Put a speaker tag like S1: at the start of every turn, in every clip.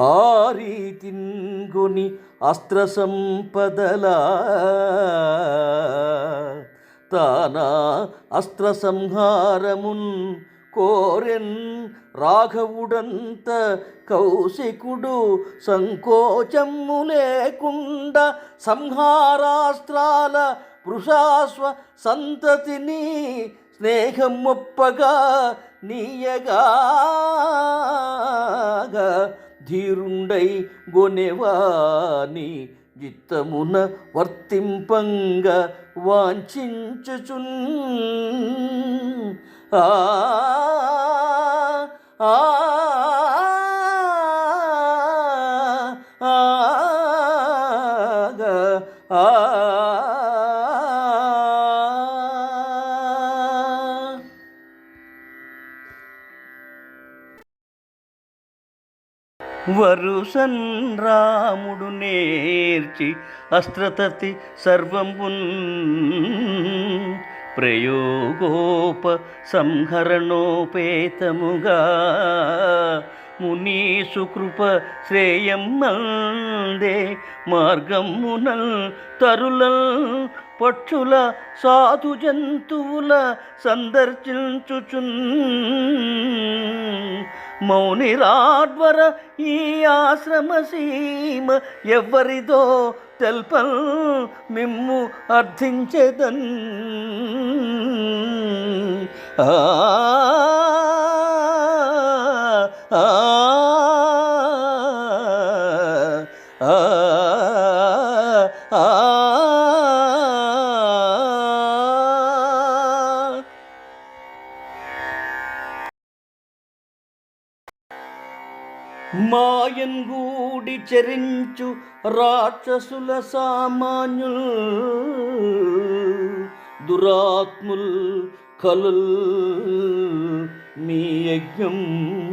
S1: ఆ రీతిన్గొని అస్త్ర సంపదలా తానా అస్త్ర సంహారమున్ కోరెన్ రాఘవుడంత కౌశికుడు సంకోచము లేకుండా సంహారాస్త్రాల వృషాస్వ సంతతిని స్నేహమొప్పగా నీయగా. ధీరుండై గొనెవాని జిత్తమున వర్తింపంగ వాంఛించుచున్. ఆ వరుసన్ రాముడు నేర్చి అస్త్రతతి సర్వంబున్ ప్రయోగోప సంహరణోపేతముగా ముని సుకృప శ్రేయమ్మందే మార్గమునల్ తరులల్ పక్షుల సాధు జంతువుల సందర్శించుచున్. మౌనిరాడ్వర ఈ ఆశ్రమ సీమ ఎవ్వరిదో తెల్పల్ మిమ్ము అర్థించేదన్. ఆ ఆ ఆ ఆ మాయన్గూడి చరించు రాక్షసుల సామాన్యుల్ దురాత్ముల్ కలుల్ మీ యజ్ఞమును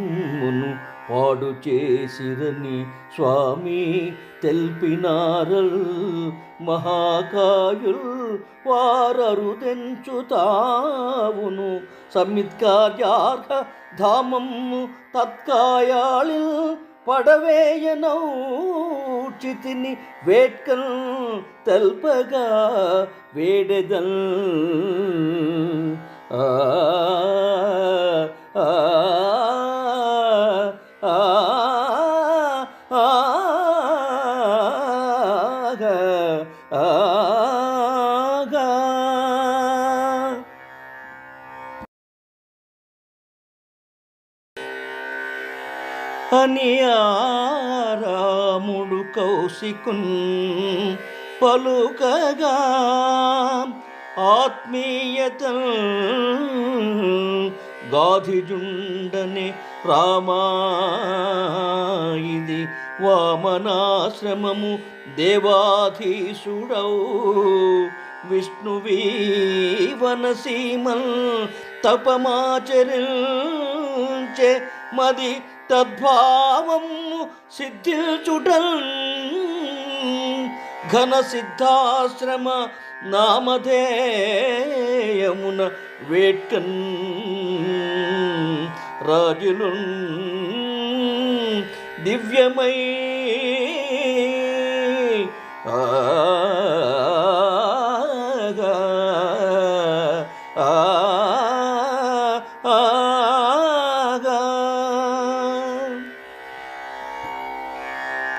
S1: పాడు చేసిరని స్వామి తెల్పినారల్ మహాకాయుల్ వారరు తెంచుతావును సమిత్కార్యార్హ ధామము తత్కాయాళిల్ పడవేయనౌచితిని వేట్కల్ తెల్పగా వేడెదల్. ఆ ఆ. అని ఆరాముడు కౌశికున్ పలుకగా ఆత్మీయత గాధిజుండని రామా ఇది వామనాశ్రమము దేవాధీసుడౌ విష్ణువీవనసీమల్ తపమాచరించే మది తద్భావము సిద్ధిల్చుటల్ ఘన సిద్ధాశ్రమ నామధేయమున వేట్కన్ రాజులు దివ్యమై ఆ ఆ